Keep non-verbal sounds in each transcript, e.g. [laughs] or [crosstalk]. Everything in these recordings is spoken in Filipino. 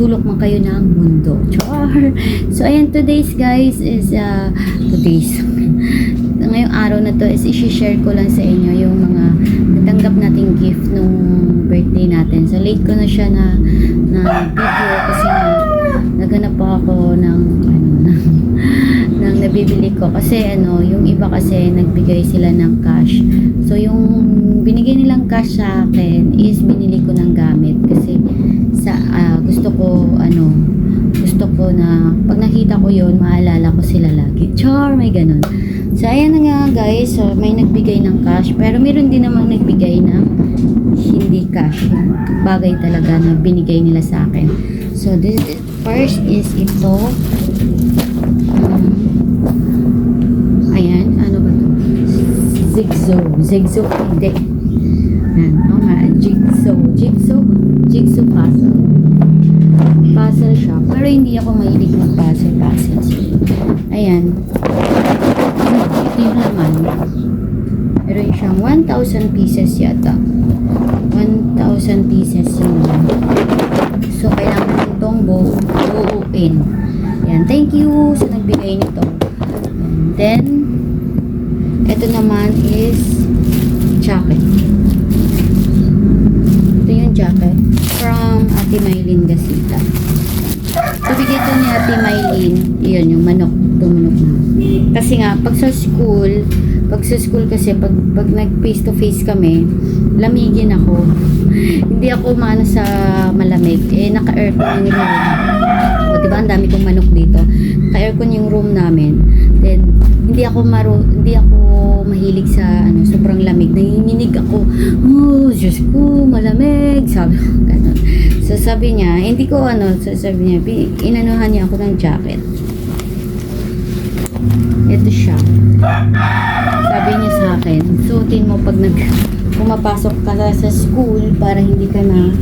sulok man kayo ng mundo. Char! So ayan, today's guys is, uh, today's, [laughs] ngayong araw na to is isi-share ko lang sa inyo yung mga natanggap nating gift nung birthday natin. So late ko na siya na, na video kasi nga naganap po ako ng, ano, ng, [laughs] ng nabibili ko. Kasi ano, yung iba kasi nagbigay sila ng cash. So yung binigay nilang cash sa akin is binili ko ng gamit. Kasi ko, ano, gusto ko na pag nakita ko yon maalala ko sila lagi. Char, may ganun. So, ayan na nga guys. So, may nagbigay ng cash. Pero meron din namang nagbigay ng hindi cash. Yung Bagay talaga na binigay nila sa akin. So, this is, first is ito. Um, ayan, ano ba to? Zigzag. Zigzag. Hindi. Ayan, o nga. Jigsaw. Jigsaw. Jigsaw puzzle. Puzzle shop. Pero hindi ako mahilig mag-puzzle puzzles. Ayan. Ito yung laman. Meron siyang 1,000 pieces yata. 1,000 pieces laman. So, kailangan itong bu buuin. Yan. Thank you sa nagbigay nito. And then, ito naman is jacket. Yung jacket from Ate Maylin Gasita. So, bigay ito ni Ate Maylin. Yun, yung manok. Tumunok na. Kasi nga, pag sa school, pag sa school kasi, pag, pag nag face to face kami, lamigin ako. [laughs] Hindi ako maano sa malamig. Eh, naka-aircon yung room. O, diba, ang dami kong manok dito. Naka-aircon yung room namin. Then, hindi ako maro, hindi ako mahilig sa ano, sobrang lamig. Nanginginig ako. Oh, Diyos ko, malamig. Sabi ko, [laughs] ganun. So, sabi niya, hindi ko ano, so, sabi niya, inanuhan niya ako ng jacket. Ito siya. Sabi niya sa akin, suotin mo pag nag pumapasok ka sa school para hindi ka na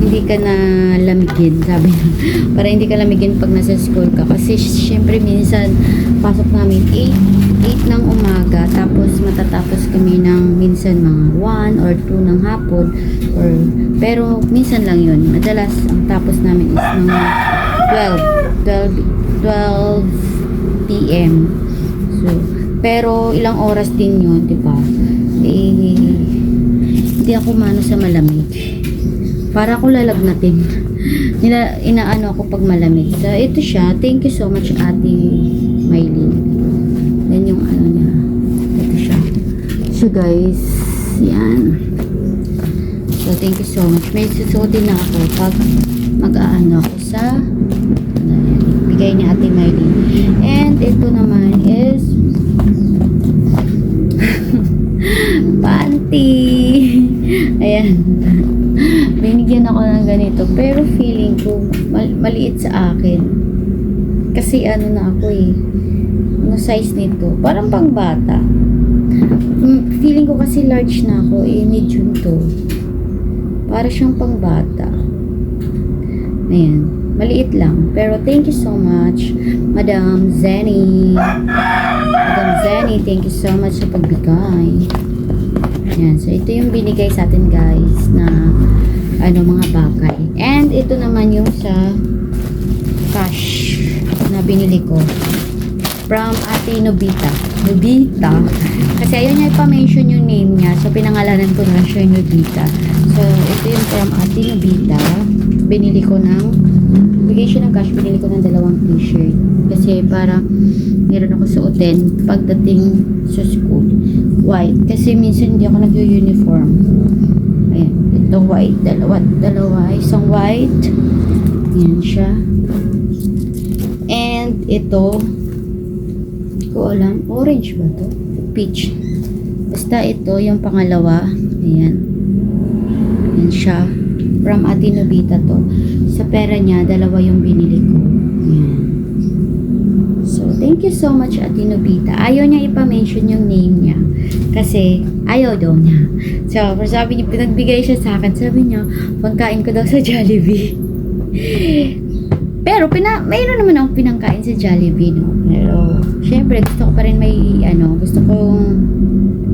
hindi ka na lamigin, sabi niya. [laughs] para hindi ka lamigin pag nasa school ka. Kasi syempre minsan pasok namin 8, 8 ng umaga tapos matatapos kami ng minsan mga 1 or 2 ng hapon or pero minsan lang yun. Madalas ang tapos namin is mga 12 12 12 p.m. So, pero ilang oras din yun, di ba? Eh, hindi ako mano sa malamig. Para ako lalagnatin. Nila, inaano ako pag malamig. So, ito siya. Thank you so much, Ate Maylin. Yan yung ano niya. Ito siya. So, guys, yan. So, thank you so much. May susuotin na ako pag mag-aano ako sa ano bigay ni Ate Maylin. And ito naman is [laughs] panty. Ayan. Binigyan ako ng ganito. Pero feeling ko, mal- maliit sa akin. Kasi ano na ako eh. Ano size nito? Parang pang bata. Mm, Feeling ko kasi large na ako eh. Medium to. Para siyang pang bata. Ayan. Maliit lang. Pero thank you so much, Madam Zenny. Madam Zenny, thank you so much sa pagbigay. Ayan. So, ito yung binigay sa atin, guys, na ano, mga bagay. And ito naman yung sa cash na binili ko. From Ate Nobita. Nobita. Kasi ayaw niya ipa-mention yung name niya. So, pinangalanan ko na siya Nobita. So, ito yung from Ate Nobita. Binili ko ng bigay siya ng cash, binili ko ng dalawang t-shirt. Kasi para meron ako suotin pagdating sa school. White. Kasi minsan hindi ako nag-uniform. Ayan. Ito white. Dalawa. Dalawa. Isang white. Ayan siya. And ito, hindi ko alam. Orange ba to? Peach. Basta ito, yung pangalawa. Ayan. Ayan siya. From Ate Nobita to. Sa pera niya, dalawa yung binili ko. Ayan. Thank you so much, Ate Nobita. Ayaw niya ipa-mention yung name niya. Kasi, ayaw daw niya. So, for sabi niya, pinagbigay siya sa akin. Sabi niya, pagkain ko daw sa Jollibee. Pero, pina, mayroon naman akong pinangkain sa Jollibee, no? Pero, syempre, gusto ko pa rin may, ano, gusto kong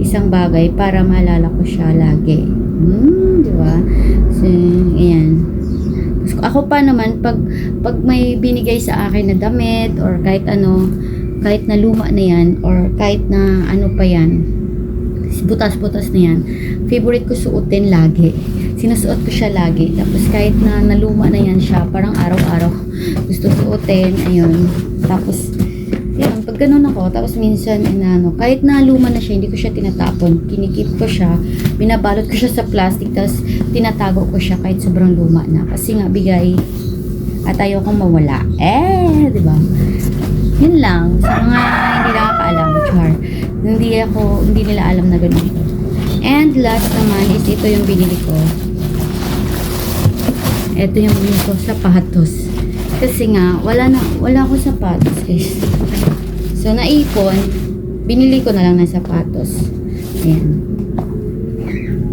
isang bagay para maalala ko siya lagi. Hmm, di ba? So, ayan. Ako pa naman, pag, pag may binigay sa akin na damit or kahit ano, kahit na luma na yan or kahit na ano pa yan, butas-butas na yan, favorite ko suotin lagi. Sinusuot ko siya lagi. Tapos kahit na naluma na yan siya, parang araw-araw gusto suotin, ayun. Tapos, yun, pag ganun ako, tapos minsan, inano, kahit na luma na siya, hindi ko siya tinatapon. Kinikip ko siya, binabalot ko siya sa plastic, tapos tinatago ko siya kahit sobrang luma na. Kasi nga, bigay at ayaw kong mawala. Eh, di ba? Yun lang. Sa mga hindi nakakaalam, char. Hindi ako, hindi nila alam na ganun. And last naman is ito yung binili ko. Ito yung binili ko, sapatos. Kasi nga, wala na, wala ako sapatos, guys. So, naipon, binili ko na lang ng sapatos. Ayan.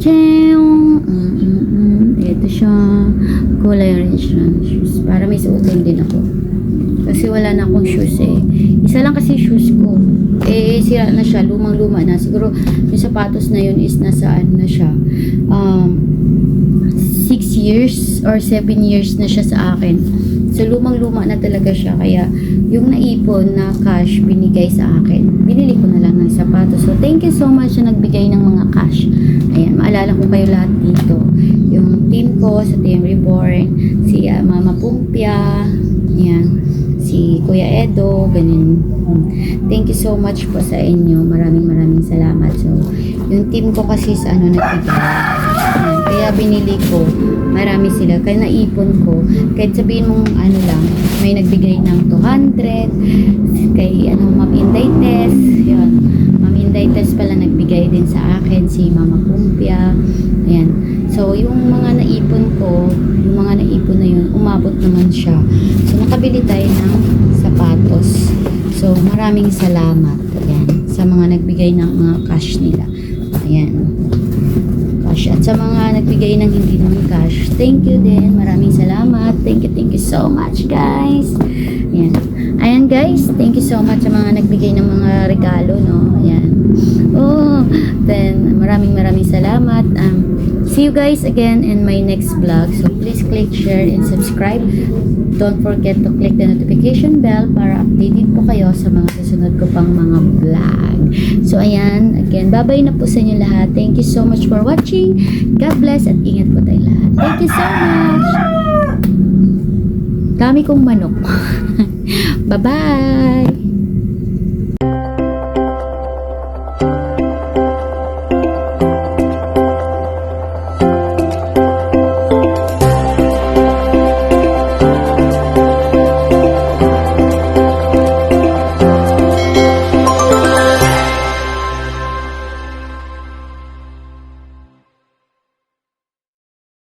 Mm. Ito siya. Kulay orange na. Para may suotin din ako. Kasi wala na akong shoes eh. Isa lang kasi shoes ko. Eh, sira na siya. Lumang-luma na. Siguro, yung sapatos na yun is nasaan na siya. Um, 6 years or 7 years na siya sa akin. So, lumang-luma na talaga siya. Kaya, yung naipon na cash binigay sa akin, binili ko na lang ng sapatos. So, thank you so much na nagbigay ng mga cash. Ayan, maalala ko kayo lahat dito. Yung team ko sa Team Reborn, si ah, Mama Pumpia, ayan, si Kuya Edo, ganun. Thank you so much po sa inyo. Maraming maraming salamat. So, yung team ko kasi sa ano nagbigay. Kaya binili ko. Marami sila. Kaya naipon ko. Kahit sabihin mong ano lang, may nagbigay ng 200. Kay ano, Ma'am Inday Tess. Yun. Ma'am Inday Tess pala nagbigay din sa akin. Si Mama Kumpia. Ayan. So, yung mga naipon ko, yung mga naipon na yun, umabot naman siya. So, nakabili tayo ng sapatos. So, maraming salamat. Ayan. Sa mga nagbigay ng mga cash nila. Ayan cash. At sa mga nagbigay ng hindi naman cash, thank you din. Maraming salamat. Thank you, thank you so much, guys. Ayan. Ayan, guys. Thank you so much sa mga nagbigay ng mga regalo, no? Ayan. Oh, then, maraming maraming salamat. Um, see you guys again in my next vlog. So, please click, share, and subscribe. Don't forget to click the notification bell para updated po kayo sa mga susunod ko pang mga vlog. So, ayan. Again, bye-bye na po sa inyo lahat. Thank you so much for watching. God bless at ingat po tayo lahat. Thank you so much. Dami kong manok. [laughs] Bye-bye.